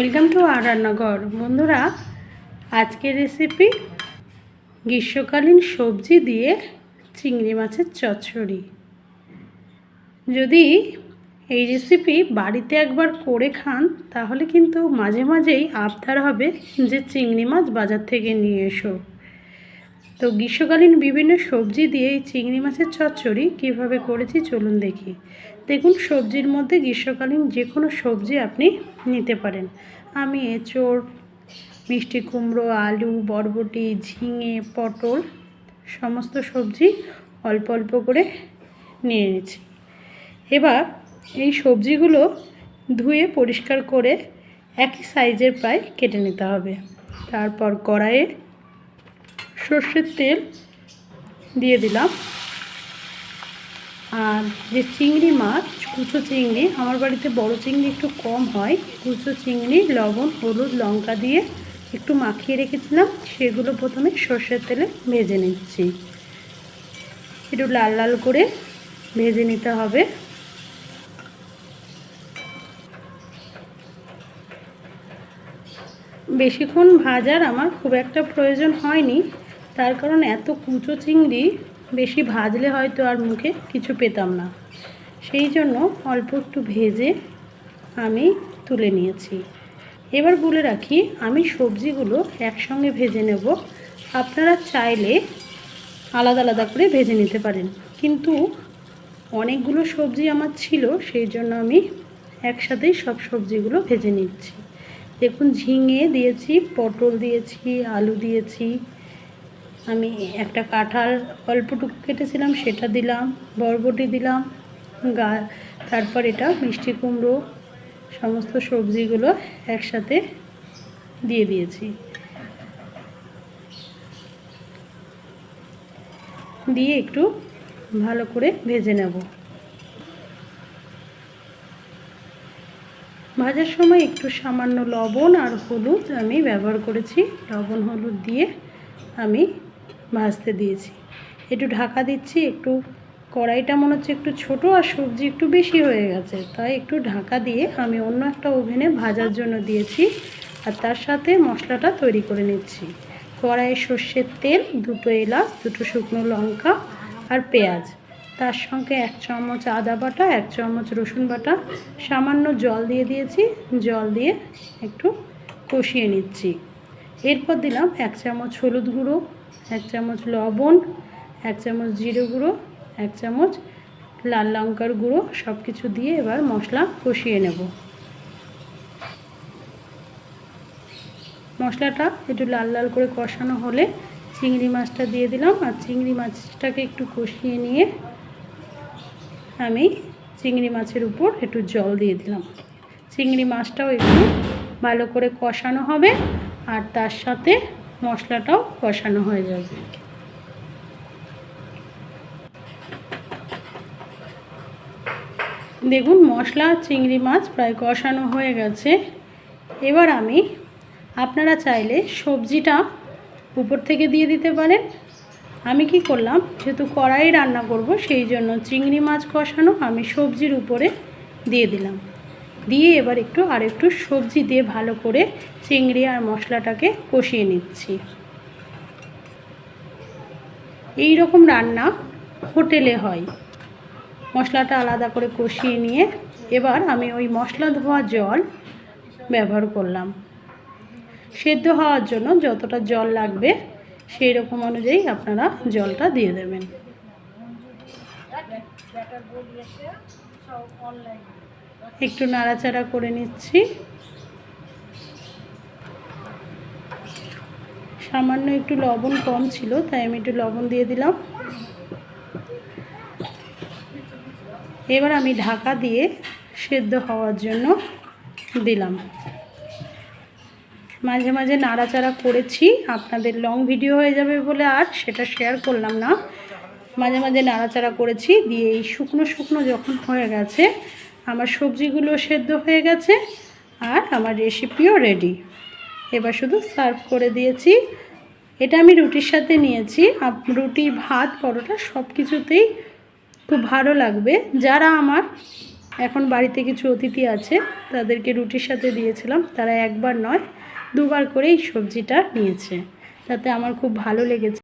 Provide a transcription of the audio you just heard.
Welcome to আর রান্নাঘর। বন্ধুরা, আজকের রেসিপি গ্রীষ্মকালীন সবজি দিয়ে চিংড়ি মাছের চচ্চড়ি। যদি এই রেসিপি বাড়িতে একবার করে খান, তাহলে কিন্তু মাঝে মাঝেই আবদার হবে যে চিংড়ি মাছ বাজার থেকে নিয়ে এসো। তো গ্রীষ্মকালীন বিভিন্ন সবজি দিয়ে এই চিংড়ি মাছের চচ্চড়ি কীভাবে করেছি চলুন দেখি। দেখুন, সবজির মধ্যে গ্রীষ্মকালীন যে কোনো সবজি আপনি নিতে পারেন। আমি এঁচোড়, মিষ্টি কুমড়ো, আলু, বরবটি, ঝিঙে, পটল সমস্ত সবজি অল্প অল্প করে নিয়ে নিয়েছি এবার এই সবজিগুলো ধুয়ে পরিষ্কার করে একই সাইজের প্রায় কেটে নিতে হবে। তারপর কড়াইয়ে সর্ষের তেল দিয়ে দিলাম। যে চিংড়ি মাছ, কুচো চিংড়ি, আমার বাড়িতে বড় চিংড়ি একটু কম হয়, কুচো চিংড়ি, লবণ, হলুদ, লঙ্কা দিয়ে একটু মাখিয়ে রেখেছিলাম, সেগুলো প্রথমে সর্ষের তেলে ভেজে নিচ্ছি। একটু লাল লাল করে ভেজে নিতে হবে। বেশিক্ষণ ভাজার আমার খুব একটা প্রয়োজন হয়নি, তার কারণ এত কুচো চিংড়ি বেশি ভাজলে হয়তো আর মুখে কিছু পেতাম না। সেই জন্য অল্প একটু ভেজে আমি তুলে নিয়েছি। এবার বলে রাখি, আমি সবজিগুলো একসঙ্গে ভেজে নেব। আপনারা চাইলে আলাদা আলাদা করে ভেজে নিতে পারেন। কিন্তু অনেকগুলো সবজি আমার ছিল, সেই জন্য আমি একসাথেই সব সবজিগুলো ভেজে নিচ্ছি। দেখুন, ঝিঙে দিয়েছি, পটল দিয়েছি, আলু দিয়েছি আমি একটা কাঁঠাল অল্পটুকু কেটেছিলাম, সেটা দিলাম, বরবটি দিলাম, গা, তারপর এটা মিষ্টি কুমড়ো, সমস্ত সবজিগুলো একসাথে দিয়ে দিয়েছি। দিয়ে একটু ভালো করে ভেজে নেব। ভাজার সময় একটু সামান্য লবণ আর হলুদ আমি ব্যবহার করেছি। লবণ হলুদ দিয়ে আমি ভাজতে দিয়েছি। একটু ঢাকা দিচ্ছি, একটু কড়াইটা মনে হচ্ছে একটু ছোট আর সবজি একটু বেশি হয়ে গেছে। তাই একটু ঢাকা দিয়ে আমি অন্য একটা ওভেনে ভাজার জন্য দিয়েছি আর তার সাথে মশলাটা তৈরি করে নিচ্ছি। কড়াইয়ে সর্ষের তেল, দুটো এলাচ, দুটো শুকনো লঙ্কা আর পেঁয়াজ। তার সঙ্গে এক চামচ আদা বাটা, এক চামচ রসুন বাটা, সামান্য জল দিয়ে দিয়েছি। জল দিয়ে একটু কষিয়ে নিচ্ছি। এরপর দিলাম এক চামচ হলুদ গুঁড়ো এক চামচ লবণ, এক চামচ জিরে গুঁড়ো, এক চামচ লাল লঙ্কার গুঁড়ো সব কিছু দিয়ে এবার মশলা কষিয়ে নেব। মশলাটা একটু লাল লাল করে কষানো হলে চিংড়ি মাছটা দিয়ে দিলাম, আর চিংড়ি মাছটাকে একটু কষিয়ে নিয়ে আমি চিংড়ি মাছের উপর একটু জল দিয়ে দিলাম। চিংড়ি মাছটাও একটু ভালো করে কষানো হবে, আর তার সাথে মশলাটাও কষানো হয়ে যাবে। দেখুন, মশলা, চিংড়ি মাছ প্রায় কষানো হয়ে গেছে। এবার আমি আপনারা চাইলে সবজিটা উপর থেকে দিয়ে দিতে পারেন। আমি কি করলাম, যেহেতু কড়াই রান্না করব, সেই জন্য চিংড়ি মাছ কষানো আমি সবজির উপরে দিয়ে দিলাম। দিয়ে এবার একটু আর একটু সবজি দিয়ে ভালো করে চিংড়ি আর মশলাটাকে কষিয়ে নিচ্ছি। এই রকম রান্না হোটেলে হয়। মশলাটা আলাদা করে কষিয়ে নিয়ে এবার আমি ওই মশলা ধোয়া জল ব্যবহার করলাম। সেদ্ধ হওয়ার জন্য যতটা জল লাগবে সেই রকম অনুযায়ী আপনারা জলটা দিয়ে দেবেন। একটু নাড়াচাড়া করে নিচ্ছি। সামান্য একটু লবণ কম ছিল, তাই আমি একটু লবণ দিয়ে দিলাম। এবার আমি ঢাকা দিয়ে সেদ্ধ হওয়ার জন্য দিলাম। মাঝে মাঝে নাড়াচাড়া করেছি, আপনাদের লং ভিডিও হয়ে যাবে বলে আর সেটা শেয়ার করলাম না। মাঝে মাঝে নাড়াচাড়া করেছি, দিয়ে এই শুকনো শুকনো যখন হয়ে গেছে আমার সবজিগুলো সেদ্ধ হয়ে গেছে আর আমার রেসিপিও রেডি এবার শুধু সার্ভ করে দিয়েছি। এটা আমি রুটির সাথে নিয়েছি। রুটি, ভাত, পরোটা সব কিছুতেই খুব ভালো লাগবে। যারা আমার এখন বাড়িতে কিছু অতিথি আছে, তাদেরকে রুটির সাথে দিয়েছিলাম। তারা একবার নয়, দুবার করে এই সবজিটা নিয়েছে। তাতে আমার খুব ভালো লেগেছে।